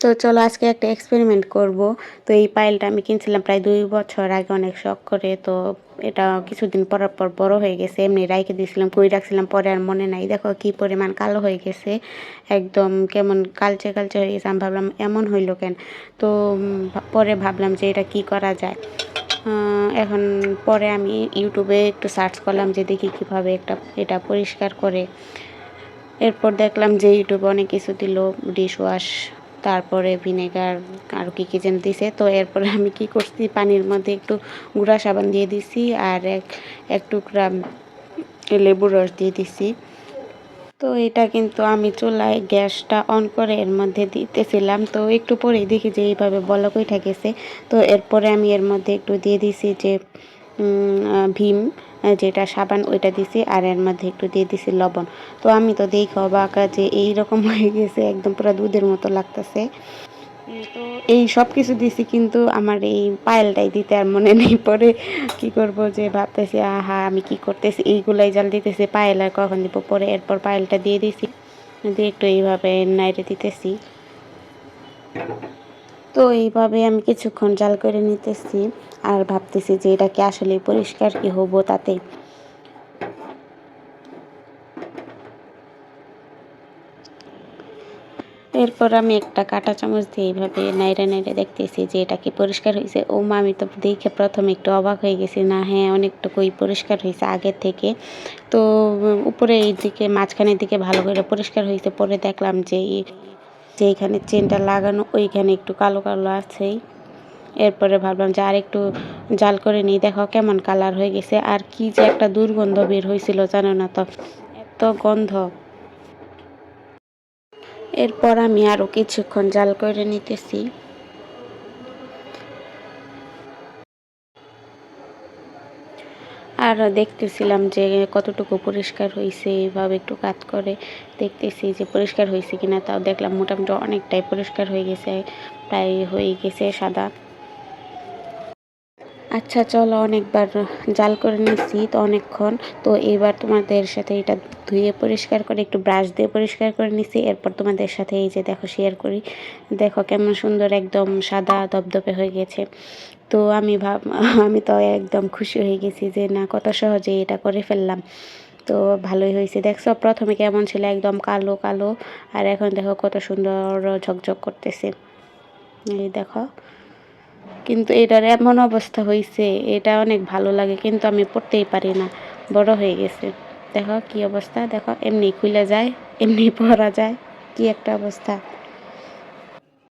তো চলো আজকে একটা এক্সপেরিমেন্ট করব। তো এই পাইলটা আমি কিনছিলাম প্রায় দুই বছর আগে, অনেক শখ করে। তো এটা কিছুদিন পরার পর বড় হয়ে গেছে। এমনি রাইখে দিয়েছিলাম, কই রাখছিলাম, পরে আর মনে নাই। দেখো কি পরিমাণ কালো হয়ে গেছে। একদম কেমন কালচে কালচে হয়ে গেছে। আমি ভাবলাম, এমন হইল কেন? তো পরে ভাবলাম যে এটা কি করা যায়? এখন পরে আমি ইউটিউবে একটু সার্চ করলাম যে দেখি কীভাবে একটা, এটা পরিষ্কার করে। এরপর দেখলাম যে ইউটিউবে অনেক কিছু দিল ডিশ ওয়াশ তারপরে ভিনেগার আর কি কী যেন দিছে। তো এরপরে আমি কি করছি, পানির মধ্যে একটু গুঁড়া সাবান দিয়ে দিছি আর এক এক টুকরা লেবুর রস দিয়ে দিছি। তো এটা কিন্তু আমি চুলায় গ্যাসটা অন করে এর মধ্যে দিতেছিলাম। তো একটু পরেই দেখি যে এইভাবে বলক উঠে গেছে। তো এরপরে আমি এর মধ্যে একটু দিয়ে দিছি যে ভীম। যেটা সাবান, ওইটা দিছি আর এর মধ্যে একটু দিয়ে দিছি লবণ। তো আমি তো দেখি অবাক যে এইরকম হয়ে গেছে, একদম পুরো দুধের মতো লাগতেছে। এই সব কিছু দিছি কিন্তু আমার এই পায়েলটাই দিতে আর মনে নেই। পরে কি করব যে ভাবতেছি, আহা, আমি কি করতেছি? এইগুলাই জাল দিতেছি, পায়েল আর কখন দিব? পরে এরপর পায়েলটা দিয়ে দিছি। দিয়ে একটু এইভাবে নাইরে দিতেছি। তো এইভাবে আমি কিছুক্ষণ জাল করে নিতেছি আর ভাবতেছি যে এটা কি আসলে পরিষ্কার কি হব তাতে। এরপর আমি একটা কাঁটা চামচ দিয়ে এইভাবে নাইরে নাইরে দেখতেছি যে এটা কি পরিষ্কার হয়েছে ও মা, আমি তো দেখে প্রথমে একটু অবাক হয়ে গেছি, না হ্যাঁ অনেকটুকুই পরিষ্কার হয়েছে আগের থেকে। তো উপরে এই দিকে মাঝখানের দিকে ভালো করে পরিষ্কার হয়েছে পরে দেখলাম যে যে এখানে চেনটা লাগানো, ওইখানে একটু কালো কালো আছেই। এরপরে ভাবলাম যে আর একটু জাল করে নিই, দেখো কেমন কালার হয়ে গেছে। আর কি যে একটা দুর্গন্ধ বের হয়েছিল, জানো না তো? এত গন্ধ। এরপর আমি আরও কিছুক্ষণ জাল করে নিতেছি। আর দেখতেছিলাম যে কতটুকু পরিষ্কার হয়েছে এইভাবে একটু কাজ করে দেখতেছি যে পরিষ্কার হয়েছে কিনা, তাও দেখলাম মোটামুটি অনেকটাই পরিষ্কার হয়ে গেছে, প্রায় হয়ে গেছে সাদা। আচ্ছা চলো অনেকবার জাল করে নিচ্ছি তো অনেকক্ষণ। তো এবার তোমাদের সাথে এটা ধুয়ে পরিষ্কার করে, একটু ব্রাশ দিয়ে পরিষ্কার করে নিচ্ছি এরপর তোমাদের সাথে এই যে দেখো শেয়ার করি। দেখো কেমন সুন্দর একদম সাদা দপদপে হয়ে গেছে। তো আমি ভাব, আমি তো একদম খুশি হয়ে গেছি যে না, কত সহজে এটা করে ফেললাম। তো ভালোই হয়েছে। দেখছ, প্রথমে কেমন ছিল? একদম কালো কালো। আর এখন দেখো কত সুন্দর ঝকঝক করতেছে। এই দেখো। কিন্তু এটার এমন অবস্থা হয়েছে এটা অনেক ভালো লাগে, কিন্তু আমি পড়তেই পারি না, বড় হয়ে গেছে। দেখো কি অবস্থা, দেখো, এমনি খুলে যায়, এমনি পরা যায়, কি একটা অবস্থা।